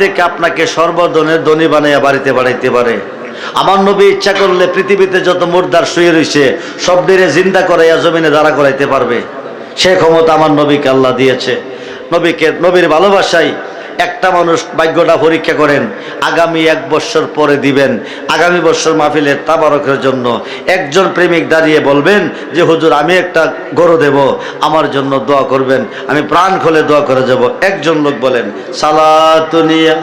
থেকে আপনাকে সর্বধনের ধনী বানাইয়া বাড়িতে বাড়াইতে পারে। আমার নবী ইচ্ছা করলে পৃথিবীতে যত মুর্দার শুয়ে রয়েছে সব দিনে জিন্দা করাইয়া জমিনে দাঁড়া করাইতে পারবে। সে ক্ষমতা আমার নবীকে আল্লাহ দিয়েছে। নবীকে নবীর ভালোবাসায় একটা মানুষ ভাগ্যটা পরীক্ষা করেন, আগামী এক বছর পরে দিবেন। আগামী বছর মাহফিলের তাবারকের জন্য একজন প্রেমিক দাঁড়িয়ে বলবেন যে, হুজুর, আমি একটা গরু দেব, আমার জন্য দোয়া করবেন, আমি প্রাণ খুলে দোয়া করে যাব। একজন লোক বলেন সালাতুনিয়া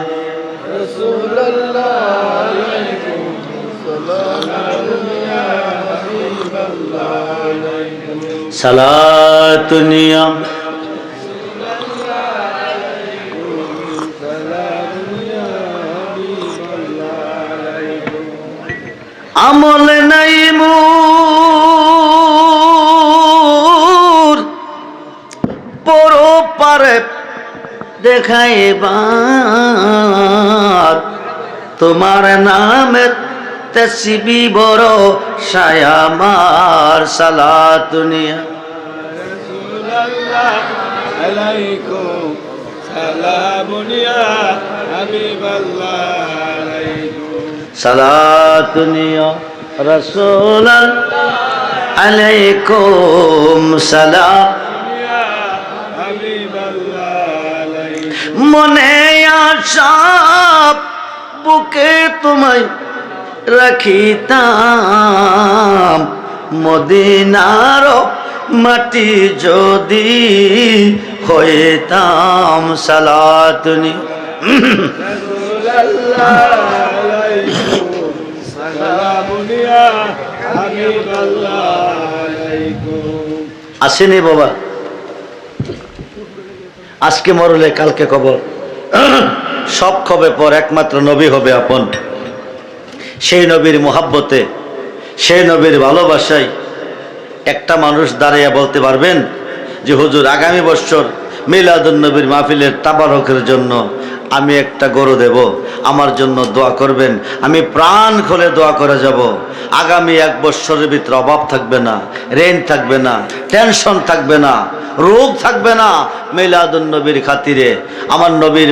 সালাতুনিয়া আমল নাই মুর। পরপারে দেখাইবার। তোমার নামের তেসিবি বড় সায়ামার সালা দুনিয়া সালা দুনিয়া রসুল আলাইকুম সালাম। মনে আসাপ বুকে তোমায় রাখিতাম। মদিনার মাটি যদি হইতাম সালাতনি আসেনি বাবা। আজকে মরলে কালকে কবর। সব খবে পর একমাত্র নবী হবে আপন। সেই নবীর মোহাব্বতে, সেই নবীর ভালোবাসায় একটা মানুষ দাঁড়িয়ে বলতে পারবেন যে, হুজুর, আগামী বছর মিলাদুল নবীর মাহফিলের তাবারকের জন্য আমি একটা গরু দেব। আমার জন্য দোয়া করবেন। আমি প্রাণ খুলে দোয়া করে যাব। আগামী এক বছরের ভিতরে অভাব থাকবে না রেন থাকবে না, টেনশন থাকবে না, রোগ থাকবে না মিলাদুল নবীর খাতিরে। আমার নবীর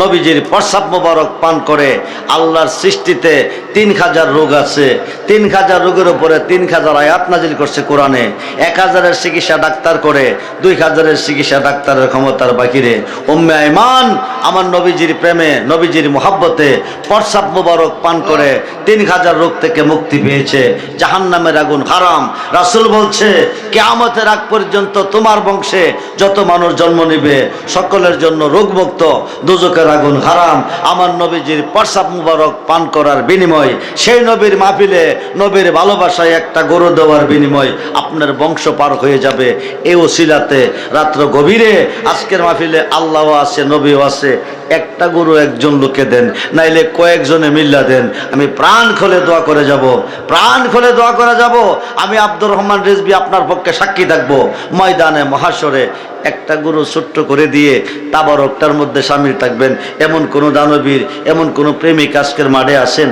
নবীজির প্রসাব মোবারক পান করে আল্লাহর সৃষ্টিতে তিন হাজার রোগ আছে। তিন হাজার রোগের উপরে তিন হাজার আয়াত নাজিল করছে কোরআনে। এক হাজারের চিকিৎসা ডাক্তার করে, দুই হাজারের চিকিৎসা ডাক্তারের ক্ষমতার বাকিরে উম্মে আইমান আমার নবীজির প্রেমে, নবীজির মোহাব্বতে প্রসাব মোবারক পান করে তিন হাজার রোগ থেকে মুক্তি পেয়েছে। জাহান্নামের আগুন হারাম। রাসুল বলছে কে কেয়ামতের আগ পর্যন্ত তোমার বংশে যত মানুষ জন্ম নিবে, সকলের জন্য রোগমুক্ত দুজকের আগুন হারাম। আমার নবীজির প্রসাব মুবারক পান করার বিনিময়, সেই নবীর মাহফিলে নবীর ভালোবাসায় একটা গরু দেওয়ার বিনিময় আপনার বংশ পার হয়ে যাবে। এই ওসিলাতে রাত্র গভীরে আজকের মাহফিলে আল্লাহ আছে, নবীও আছে। একটা গরু একজন লোকে দেন নাইলে কয়েকজনে মিল্লা দেন আমি প্রাণ খোলে দোয়া করে যাব প্রাণ খোলে দোয়া করে যাব আমি আব্দুর রহমান রেজবি আপনার পক্ষে সাক্ষী থাকব ময়দানে মহাসরে একটা গরু ছোট্ট করে দিয়ে তাবারকটার মধ্যে সামিল থাকবেন এমন কোনো দানবীর এমন কোনো প্রেমিক আজকের মাঠে আসেন?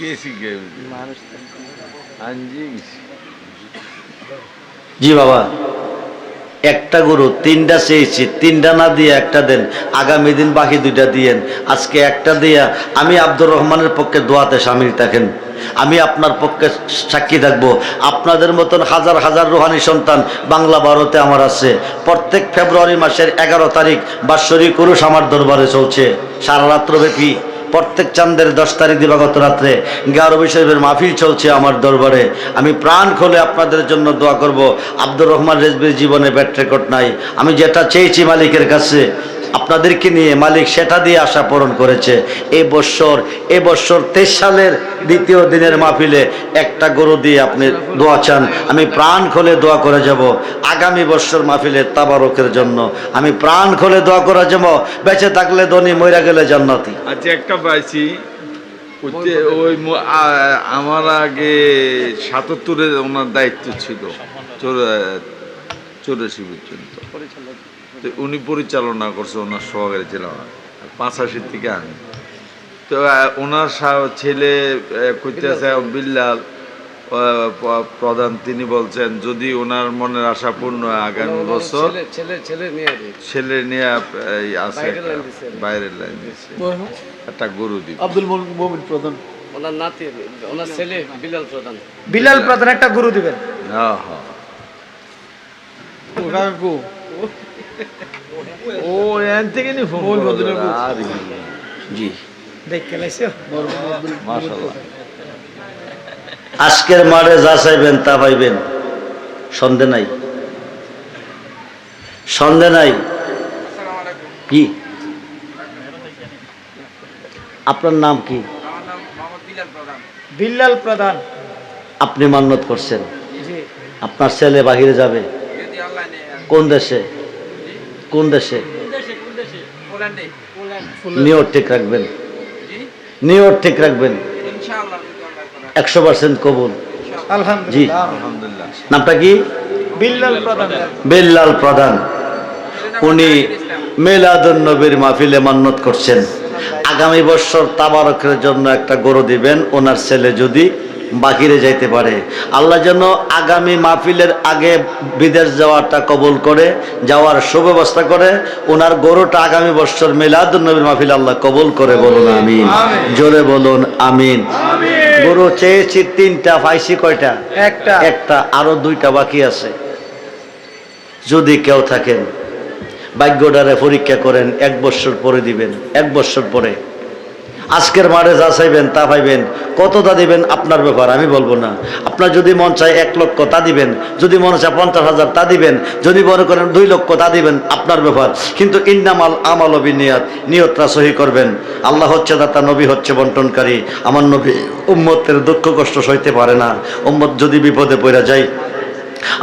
গেছি গেছি। আনজি গেছি। জি বাবা। একটা গরু, তিনটা চেয়েছি, তিনটা না দিয়ে একটা দেন। আগামী দিন বাকি দুইটা দিয়েন। আজকে একটা দিয়া আমি আব্দুর রহমানের পক্ষে দোয়াতে সামিল থাকেন। আমি আপনার পক্ষে সাক্ষী থাকব। আপনাদের মতন হাজার হাজার রোহানি সন্তান বাংলা ভারতে আমার আছে। প্রত্যেক ফেব্রুয়ারি মাসের এগারো তারিখ বাৎসরিক পুরুষ আমার দরবারে চলছে। সারা রাত্রব্যাপী প্রত্যেক চান্দের দশ তারিখ দিবাগত রাত্রে গারবি শরীফের মাহফিল চলছে আমার দরবারে। আমি প্রাণ খোলে আপনাদের জন্য দোয়া করব। আব্দুর রহমান রেজবির জীবনে ব্যাট রেকর্ড নাই। আমি যেটা চেয়েছি মালিকের কাছে আপনাদেরকে নিয়ে মালিক সেটা দিয়ে আশা পূরণ করেছে। এই বৎসর এ বৎসর তেইশ সালের দ্বিতীয় দিনের মাহফিলে একটা গরু দিয়ে আপনি দোয়া চান। আমি প্রাণ খুলে দোয়া করে যাব আগামী বৎসর মাহফিলের তাবারকের জন্য। আমি প্রাণ খুলে দোয়া করে যাব, বেঁচে থাকলে ধনী মইরা গেলে জান্নাতি। আচ্ছা একটা পাইছি। ওই আমার আগে সাতাত্তরে ওনার দায়িত্ব ছিল চৌরাশি পর্যন্ত। তো উনি পরিচালনা করছে ওনার সহকারী ছিলাম আর পাঁচাশির থেকে আমি। তো ওনার ছেলে কইতেছে বিল্লাল। প্রধান তিনি বলছেন যদি ওনার মনের আশা পূর্ণ হয় আগামী বছর ছেলে ছেলে ছেলে নিয়ে ছেলে আছে বাইরের একটা, লাইন একটা গরু দিব আব্দুল মোমিন প্রধান। ওনার নাতি ওনার ছেলে বিলাল প্রধান। বিলাল প্রধান একটা গরু দিবেন। হ্যাঁ হ্যাঁ। ও এন থেকে নি ফোন ওই করো আর জি। দেখে লাইছো মাশাআল্লাহ। আজকের মারে যা চাইবেন তা পাইবেন। সন্দেহ নাই। সন্দেহ নাই। কি? আপনার নাম কি? বিল্লাল প্রধান। আপনি মান্যত করছেন। আপনার ছেলে বাহিরে যাবে। কোন দেশে? কোন দেশে? নিয়ত ঠিক রাখবেন। নিয়ত ঠিক রাখবেন। একশো পার্সেন্ট কবুল। আলহামদুলিল্লাহ। আলহামদুলিল্লাহ। নামটা কি? বিল্লাল প্রধান। উনি মেলাদুন নবীর মাহফিলে মান্যত করছেন। আগামী বছর তাবারকের জন্য একটা গরু দিবেন। ওনার ছেলে যদি বাকিরে যাইতে পারে। আল্লাহ যেন আগামী মাহফিলের আগে বিদেশ যাওয়াটা কবুল করে যাওয়ার সুব্যবস্থা করে ওনার গরুটা আগামী বছর মিলাদুন নবীর মাহফিল আল্লাহ কবুল করে বলুন আমিন। জোরে বলুন আমিন। গরু চেয়েছি তিনটা পাইছি কয়টা? একটা। একটা আরও দুইটা বাকি আছে। যদি কেউ থাকেন ভাগ্যডারে পরীক্ষা করেন এক বছর পরে দিবেন এক বছর পরে। আজকের মারে যা চাইবেন তা পাইবেন। কত তা দিবেন আপনার ব্যাপার, আমি বলব না। আপনার যদি মন চায় এক লক্ষ তা দিবেন, যদি মনে চায় পঞ্চাশ হাজার তা দিবেন, যদি মনে করেন দুই লক্ষ তা দিবেন, আপনার ব্যাপার। কিন্তু ইন্নামাল আমাল নিয়াত নিয়তটা সহি করবেন। আল্লাহ হচ্ছে দাতা, নবী হচ্ছে বন্টনকারী। আমার নবী উম্মতের দুঃখ কষ্ট সইতে পারে না। উম্মত যদি বিপদে পড়ে যায়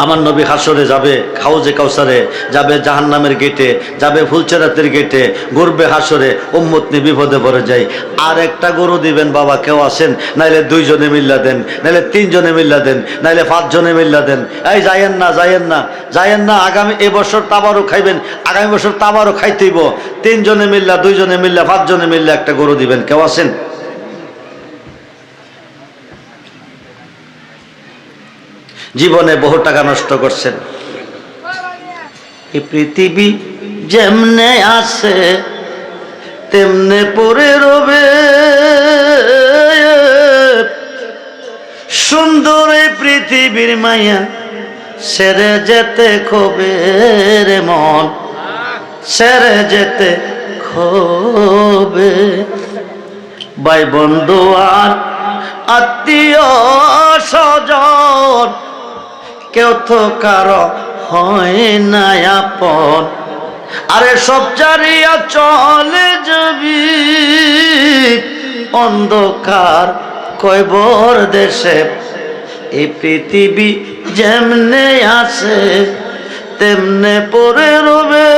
আমার নবী হাসরে যাবে, হাউজে কাউসারে, যাবে জাহান্নামের গেটে, যাবে ফুলচেরাতের গেটে ঘুরবে হাসরে উম্মত নিয়ে বিপদে পড়ে যায় আর একটা গরু দিবেন বাবা, কেউ আসেন, নাইলে দুইজনে মিল্লা দেন, নাইলে তিনজনে মিল্লা দেন, নাইলে পাঁচজনে মিল্লা দেন। এই যাইয়েন না যাইয়েন না যাইয়েন না, আগামী এবছর তাবারও খাইবেন, আগামী বছর তাবারও খাইতেইব। তিনজনে মিল্লা, দুইজনে মিল্লা, পাঁচজনে মিল্লা একটা গরু দিবেন, কেউ আসেন? জীবনে বহু টাকা নষ্ট করছেন। এই পৃথিবী যেমনে আছে, তেমনে পরে রবে। সুন্দর এই পৃথিবীর মায়া সেরে যেতে খবে রে মন। সেরে যেতে খবে ভাই বন্ধু আর আত্মীয় স্বজন কেউ তো কারও হয় না আপন। আরে সব চারিয়া চলে যাবি। অন্ধকার কয়বর দেশে এই পৃথিবী যেমনে আছে, তেমনে পড়ে রবে।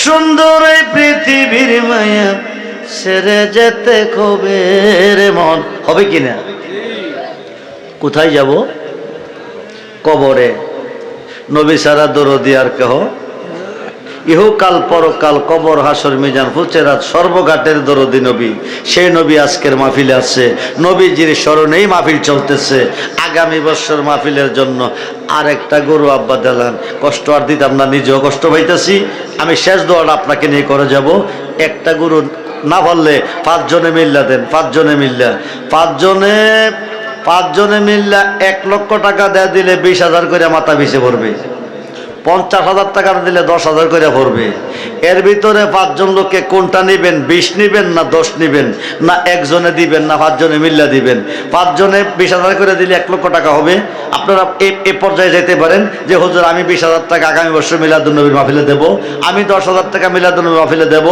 সুন্দর এই পৃথিবীর মায়া সেরে যেতে কবে রে মন? হবে কিনা কোথায় যাব? কবরে। নবী সারা দরদি আর কেহ? ইহকাল পরকাল কবর, হাসর, মিজান ফুচেরাত সর্বঘাটের দরদি নবী। সেই নবী আজকের মাহফিলে আছে। নবীজির স্মরণেই মাহফিল চলতেছে। আগামী বছর মাহফিলের জন্য আর একটা গরু আব্বা দিলাম কষ্ট আর দিতাম না, নিজেও কষ্ট পাইতেছি। আমি শেষ দোয়াটা আপনাকে নিয়ে করে যাব। একটা গরু না পারলে পাঁচজনে মিল্লা দেন, পাঁচজনে মিল্লা। পাঁচজনে পাঁচজনে মিল্লা এক লক্ষ টাকা দেয়া দিলে বিশ হাজার করে মাথা পিছিয়ে পড়বে। পঞ্চাশ হাজার টাকা দিলে দশ হাজার করে পড়বে এর ভিতরে পাঁচজন লোককে কোনটা নেবেন? বিশ নেবেন না দশ নেবেন? না একজনে দিবেন না পাঁচজনে মিল্লা দিবেন? পাঁচজনে বিশ হাজার করে দিলে এক লক্ষ টাকা হবে। আপনারা এ পর্যায়ে যেতে পারেন যে, হুজুর, আমি বিশ হাজার টাকা আগামী বছর মিলাদুন্নবীর মাহফিলে দেব। আমি দশ হাজার টাকা মিলাদুন্নবীর মাহফিলে দেব।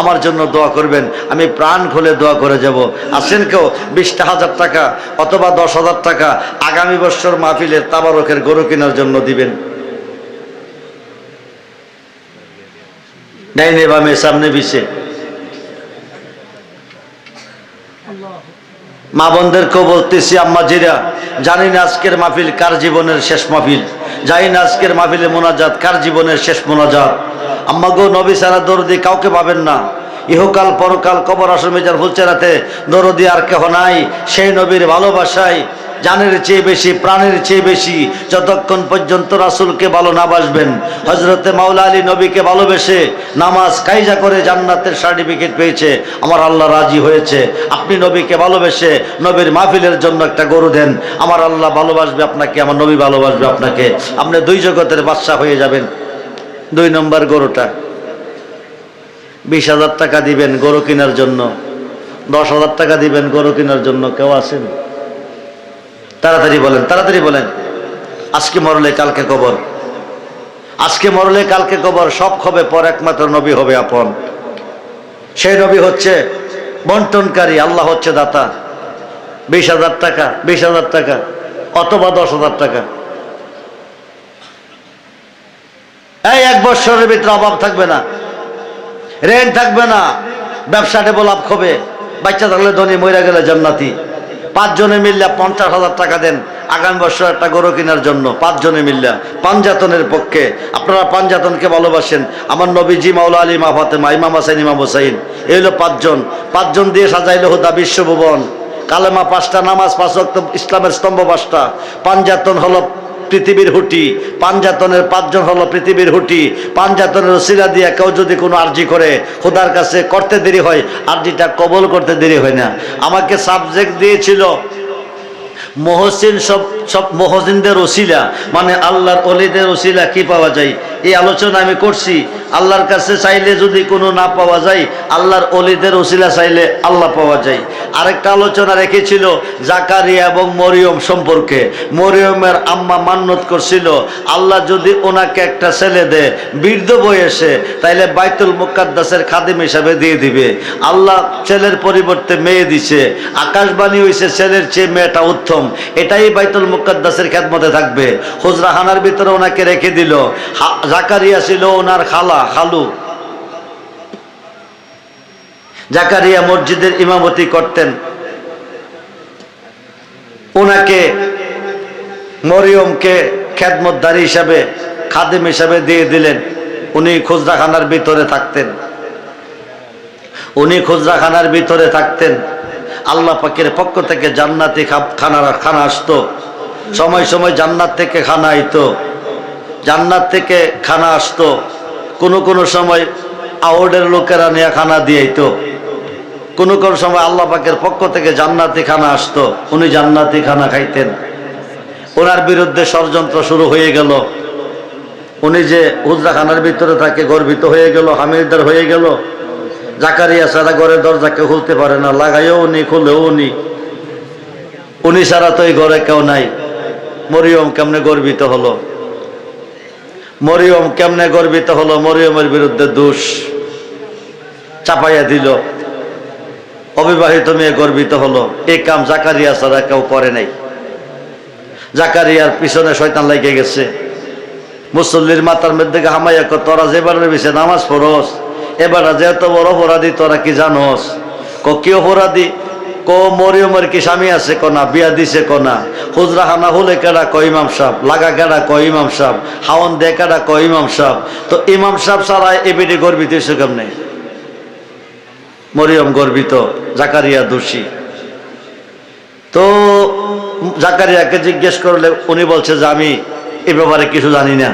আমার জন্য দোয়া করবেন। আমি প্রাণ খুলে দোয়া করে যাব। আসেন কেউ? বিশটা হাজার টাকা অথবা দশ হাজার টাকা আগামী বছর মাহফিলের তাবারকের গরু কেনার জন্য দিবেন। ডাইনে বামে সামনে পিছে মা বোনদেরকেও বলতেছি আম্মা জিরা জানি না আজকের মাহফিল কার জীবনের শেষ মাহফিল জানি না আজকের মাহফিলে মোনাজাত কার জীবনের শেষ মোনাজাত আম্মা গো নবী সারা দৌড় দিয়ে কাউকে পাবেন না ইহকাল পরকাল কবর আসমে যার ফুলচেরাতে দরদি আর কেহ নাই সেই নবীর ভালোবাসায় জানের চেয়ে বেশি, প্রাণের চেয়ে বেশি, যতক্ষণ পর্যন্ত রাসুলকে ভালো না বাসবেন হজরতে মাওলা আলী নবীকে ভালোবেসে নামাজ কাইজা করে জান্নাতের সার্টিফিকেট পেয়েছে, আমার আল্লাহ রাজি হয়েছে। আপনি নবীকে ভালোবেসে নবীর মাহফিলের জন্য একটা গরু দেন, আমার আল্লাহ ভালোবাসবে আপনাকে, আমার নবী ভালোবাসবে আপনাকে। আপনি দুই জগতের বাদশা হয়ে যাবেন। দুই নম্বর গরুটা। বিশ হাজার টাকা দিবেন গরু কেনার জন্য। দশ হাজার টাকা দিবেন গরু কেনার জন্য। কেউ আছেন? তাড়াতাড়ি বলেন তাড়াতাড়ি বলেন। আজকে মরলে কালকে কবর। আজকে মরলে কালকে কবর, সব হবে পর একমাত্র নবী হবে আপন। সেই নবী হচ্ছে বন্টনকারী, আল্লাহ হচ্ছে দাতা। বিশ হাজার টাকা, বিশ হাজার টাকা, অথবা দশ হাজার টাকা। এই এক বছরের ভিতরে অভাব থাকবে না। রেন্ট থাকবে না। ব্যবসা ডেভেলপ হবে। বাচ্চা থাকলে ধনী মইরা গেলে জান্নাতি। পাঁচজনে মিললে পঞ্চাশ হাজার টাকা দেন। আগামী বছর একটা গরু কেনার জন্য পাঁচজনে মিললে। পাঞ্জাতনের পক্ষে। আপনারা পাঞ্জাতনকে ভালোবাসেন। আমার নবীজি মাউলা আলী মা ফাতেমা, ইমাম হাসাইন ইমাম হোসাইন। এই হলো পাঁচজন। পাঁচজন দিয়ে সাজাইল হুদা বিশ্বভুবন। কালেমা পাঁচটা, নামাজ পাঁচ ইসলামের স্তম্ভ পাঁচটা। পাঞ্জাতন হলো পৃথিবীর হুটি। পাঞ্জাতনের পাঁচজন হলো পৃথিবীর হুটি। পাঞ্জাতনের শিলা দিয়ে কেউ যদি কোনো আর্জি করে, খোদার কাছে করতে দেরি হয়, আর্জিটা কবল করতে দেরি হয় না। আমাকে সাবজেক্ট দিয়েছিল মহসিন সব সব মহসিনদের ওসিলা মানে আল্লাহর অলিদের ওসিলা কি পাওয়া যায়? এই আলোচনা আমি করছি। আল্লাহর কাছে চাইলে যদি কোনো না পাওয়া যায়, আল্লাহর অলিদের ওসিলা চাইলে আল্লাহ পাওয়া যায়। আরেকটা আলোচনা রেখেছিল জাকারিয়া এবং মরিয়ম সম্পর্কে। মরিয়মের আম্মা মান্নত করছিল, আল্লাহ যদি ওনাকে একটা ছেলে দেয়, বৃদ্ধ বয়সে, তাইলে বাইতুল মুকাদ্দাসের খাদিম হিসাবে দিয়ে দিবে। আল্লাহ ছেলের পরিবর্তে মেয়ে দিছে। আকাশবাণী হয়েছে ছেলের চেয়ে মেয়েটা উত্তম। এটাই বাইতুল মুকাদ্দাসের খেদমতে থাকবে। হুজরাহানার ভিতরে ওনাকে রেখে দিল। জাকারিয়া ছিল ওনার খালা, খালু। জাকারিয়া মসজিদের ইমামতি করতেন। ওনাকে মরিয়মকে খেদমতদারি হিসাবে, খাদেম হিসাবে দিয়ে দিলেন। উনি খুচরাখানার ভিতরে থাকতেন। উনি খুচরাখানার ভিতরে থাকতেন। আল্লাহ পাকের পক্ষ থেকে জান্নাতি খানা খানা আসতো। সময় সময় জান্নাত থেকে খানা আইতো। জান্নাত থেকে খানা আসতো, কোনো কোনো সময় আওয়ার্ডের লোকেরা নিয়ে খানা দিয়েইতো। কোনো কোনো সময় আল্লাহ পাকের পক্ষ থেকে জান্নাতি খানা আসতো, উনি জান্নাতি খানা খাইতেন। ওনার বিরুদ্ধে ষড়যন্ত্র শুরু হয়ে গেল। উনি যে হুজরাখানার ভিতরে থাকে, গর্বিত হয়ে গেল হামিদার হয়ে গেল। জাকারিয়া ছাড়া ঘরের দরজাকে খুলতে পারে না লাগাইও উনি খুলেও উনি উনি ছাড়া তো এই ঘরে কেউ নাই। মরিয়ম কেমনে গর্বিত হলো? মরিয়ম কেমনে গর্বিত হলো? মরিয়মের বিরুদ্ধে দোষ চাপাইয়া দিল। অবিবাহিত মেয়ে গর্বিত হলো। এই কাম জাকারিয়া ছাড়া কেউ করে নাই। জাকারিয়ার পিছনে শয়তান লেগে গেছে। মুসল্লির মাতার মধ্যে হামাইয়া কর তোরা যেবারের বিষয়ে নামাজ পড়স, এবার যেহেতু বড় অপরাধী তোরা কি জানোস? ক কি অপরাধী? ক মরিয়মের কি স্বামী আছে কনা, বিয়া দিছে কনা? হুজরা হানা হলে কেডা ক ইমাম সাহ লাগা কেডা ক ইমাম সাহ হাওন দে কেডা ক ইমাম সাহ তো ইমাম সাহ ছাড়া এবিডি গর্বিত হয়েছে কেমনে? মরিয়ম গর্বিত, জাকারিয়া দোষী। তো জাকারিয়াকে জিজ্ঞেস করলে উনি বলছে যে আমি এ ব্যাপারে কিছু জানি না।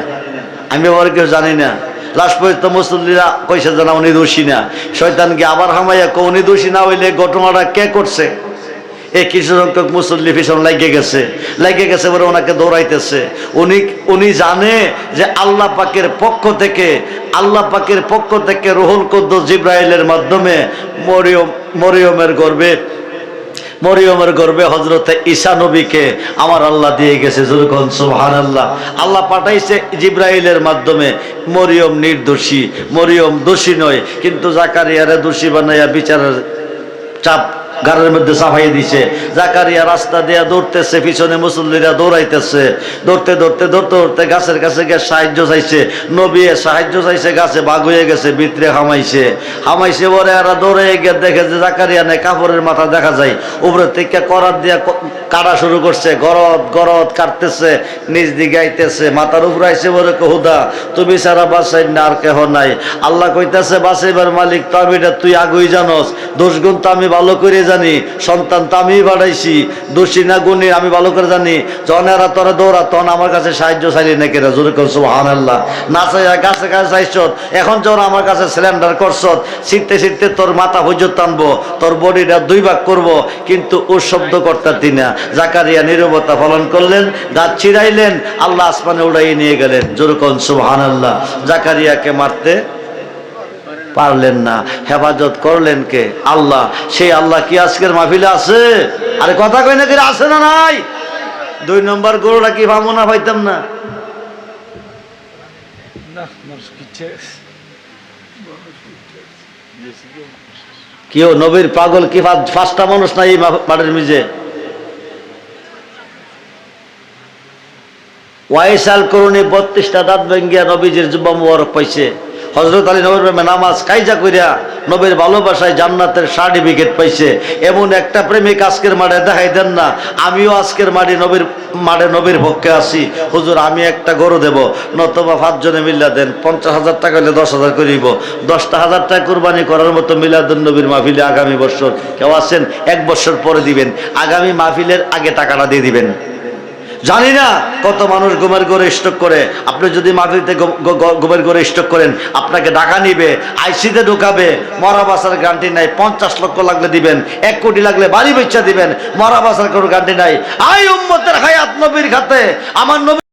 আমি ব্যাপারে কিছু জানি না। লাস্ট পর্যন্ত মুসল্লিরা কইছে যে না, উনি দোষী না। শয়তানকে আবার হামাইয়া কো উনি দোষী না হইলে ঘটনাটা কে করছে? এই কিছু সংখ্যক মুসল্লি ভীষণ লাগিয়ে গেছে। লাগিয়ে গেছে বলে ওনাকে দৌড়াইতেছে। উনি উনি জানে যে আল্লাহ পাকের পক্ষ থেকে, আল্লাহ পাকের পক্ষ থেকে রুহুল কুদ্দুস জিব্রাইলের মাধ্যমে মরিয়ম, মরিয়মের গর্বে মরিয়মের গর্বে হজরতে ঈশা নবীকে আমার আল্লাহ দিয়ে গেছে যখন সুহান আল্লাহ আল্লাহ পাঠাইছে জিব্রাইলের মাধ্যমে, মরিয়ম নির্দোষী, মরিয়ম দোষী নয়, কিন্তু জাকারিয়ারে দোষী বানাইয়া বিচারের চাপ গাড়ির মধ্যে চাপাইয়ে দিছে। জাকারিয়া রাস্তা দিয়া দৌড়তেছে, পিছনে মুসল্লিরা দৌড়াইতেছে। দৌড়তে দৌড়তে দৌড়তে দৌড়তে গাছের কাছে গিয়ে সাহায্য চাইছে। নবী সাহায্য চাইছে, গাছে বাঘ হয়ে গেছে, ভিতরে হামাইছে। হামাইছে পরে আর দৌড়ে গিয়ে দেখে যে জাকারিয়া নেই কাপড়ের মাথা দেখা যায়। উপরে থেকে করার দিয়া কাটা শুরু করছে, গরদ গরদ কাটতেছে নিজ দিকে আইতেছে, মাথার উপরে আইসে বলে হুদা, তুমি সারা বাসাই না, আর কেহ নাই। আল্লাহ কইতাছে বাসাইবার মালিক তো আমি তুই আগুই জানস। দোষ গুণ তো আমি ভালো করে জানি, সন্তান তো আমি বাড়াইছি দোষী না গুণী আমি ভালো করে জানি। যখন এরা তোরা দৌড়া তখন আমার কাছে সাহায্য চাইলি না রে? জোরে করছ হান আল্লাহ না চাই কাছে কাছে চাইছত এখন যখন আমার কাছে সিলিন্ডার করছত ছিটতে ছিটতে তোর মাথা হুজুর টানবো তোর বডিটা দুই ভাগ করব, কিন্তু ও শব্দ করতে না। জাকারিয়া নিরবতা পালন করলেন, গাছ ছিড়াইলেন, আল্লাহ আসমানে উড়াই নিয়ে গেলেন। জোরকন সুবহান আল্লাহ জাকারিয়াকে মারতে পারলেন না। হেফাজত করলেন কে? আল্লাহ। সেই আল্লাহ কি আজকের মাহফিলে আছে? আরে কথা কই না কি, আছে না নাই? দুই নম্বর গরুটা কি ভাবো না পাইতাম না? কেউ নবীর পাগল কি পাঁচটা মানুষ নাই এই মাঠের মিজে ওয়াইসাল করুণে বত্রিশটা দাঁত ভেঙ্গিয়া নবীজির যুবা মুবারক পাইছে। হজরত আলী নবীর প্রেমে নামাজ কাইজা কইরা নবীর ভালোবাসায় জান্নাতের সার্টিফিকেট পাইছে। এমন একটা প্রেমিক আজকের মাঠে দেখাই দেন না। আমিও আজকের মাঠে নবীর মাঠে নবীর পক্ষে আছি। হুজুর, আমি একটা গরু দেব। নতবা পাঁচজনে মিল্লা দেন। পঞ্চাশ হাজার টাকা হলে দশ হাজার করিব দশটা হাজার টাকা কোরবানি করার মতো মিলাদুন নবীর মাহফিলে আগামী বছর কেউ আছেন? এক বছর পরে দিবেন। আগামী মাহফিলের আগে টাকাটা দিয়ে দিবেন। জানি না কত মানুষ গোমের ঘরে স্টক করে। আপনি যদি মাটিতে গোমের ঘরে স্টক করেন, আপনাকে ডাকা নিবে আইসিতে ঢুকাবে, মরা বাসার গ্যারান্টি নাই, পঞ্চাশ লক্ষ লাগলে দিবেন, এক কোটি লাগলে বাড়ি বেচা দিবেন, মরা বাসার কোনো গ্যারান্টি নাই। আই উম্মতের হায়াত নবীর খাতে, আমার নবী